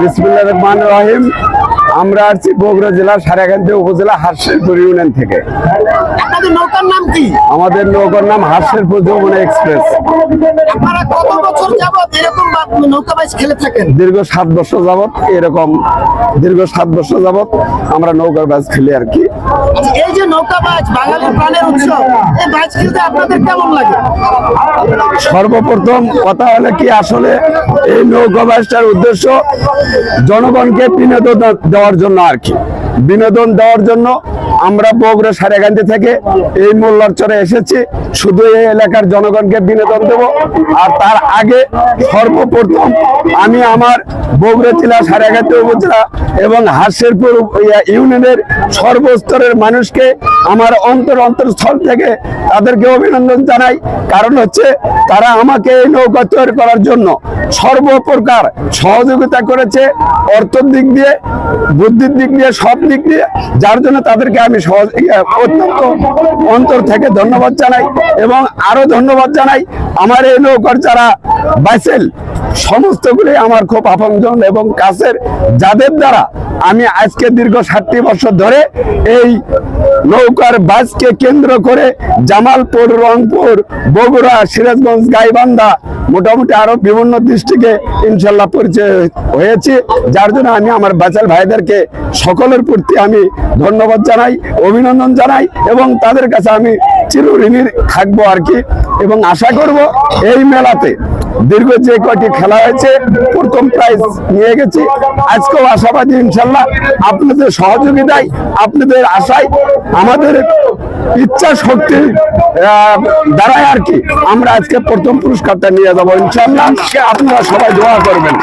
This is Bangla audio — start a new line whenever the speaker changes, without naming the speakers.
বিসমুল্লাহ রহমান রহিম। আমরা আছি বগুড়া জেলা সারাকান্দি উপজেলা হাসেরপুর ইউনিয়ন থেকে।
আপনাদের নৌকার নাম কি?
আমাদের নৌকার নাম হাসেরপুর যমুনা এক্সপ্রেস।
নৌকা বাইচ খেলে থাকেন?
দীর্ঘ সাত বছর যাবত এরকম দীর্ঘ সাত বছর যাবত আমরা নৌকার খেলি আর কি।
আচ্ছা, এই যে নৌকা বাইচ বাঙালির প্রাণের উৎসব এই বাইচ খেলতে আপনাদের কেমন লাগে?
সর্বপ্রথম কথা হলে কি আসলে এই নৌকা বাসটার উদ্দেশ্য জনগণকে বিনোদন দেওয়ার জন্য আর কি। বিনোদন দেওয়ার জন্য আমরা বগুড়া সারেগান্ধি থেকে এই মোল্লার চরে এসেছি। শুধু এই এলাকার জনগণকে বিনোদন দেব। আর তার আগে সর্বপ্রথম আমি আমার বগুড়া জেলা সারেগান্ধি উপজেলা এবং হাসিরপুর ইউনিয়নের সর্বস্তরের মানুষকে আমার অন্তর অন্তরস্থল থেকে তাদেরকে অভিনন্দন জানাই। কারণ হচ্ছে তারা আমাকে এই নৌকা তৈরি করার জন্য সর্বপ্রকার সহযোগিতা করেছে। অর্থের দিক দিয়ে, বুদ্ধির দিক দিয়ে, সব দিক দিয়ে। যার জন্য তাদেরকে আমি সহজ ইয়ে, অত্যন্ত অন্তর থেকে ধন্যবাদ জানাই এবং আরও ধন্যবাদ জানাই আমার এই নৌকার যারা বাইসেল সমস্তগুলি আমার খুব আপনজন এবং কাছের যাদের দ্বারা আমি আজকে দীর্ঘ ষাটটি বছর ধরে এই নৌকার বাসকে কেন্দ্র করে জামালপুর রংপুর বগুড়া সিরাজগঞ্জ গাইবান্ধা মোটামুটি আরও বিভিন্ন দৃষ্টিকে ইনশাল্লাহ পরিচয় হয়েছে। যার জন্য আমি আমার বাচাল ভাইদেরকে সকলের প্রতি আমি ধন্যবাদ জানাই, অভিনন্দন জানাই এবং তাদের কাছে আমি চিরঋণী থাকব আর কি এবং আশা করব এই মেলাতে দীর্ঘ যে কয়টি খেলা হয়েছে, প্রথম প্রাইজ নিয়ে গেছি। আজকেও আশাবাদী, ইনশাল্লাহ আপনাদের সহযোগিতায়, আপনাদের আশায়, আমাদের ইচ্ছা শক্তি দ্বারাই আর কি। আমরা আজকে প্রথম পুরস্কারটা নিয়ে যাব, ইনশাল্লাহ। আপনারা সবাই দোয়া করবেন।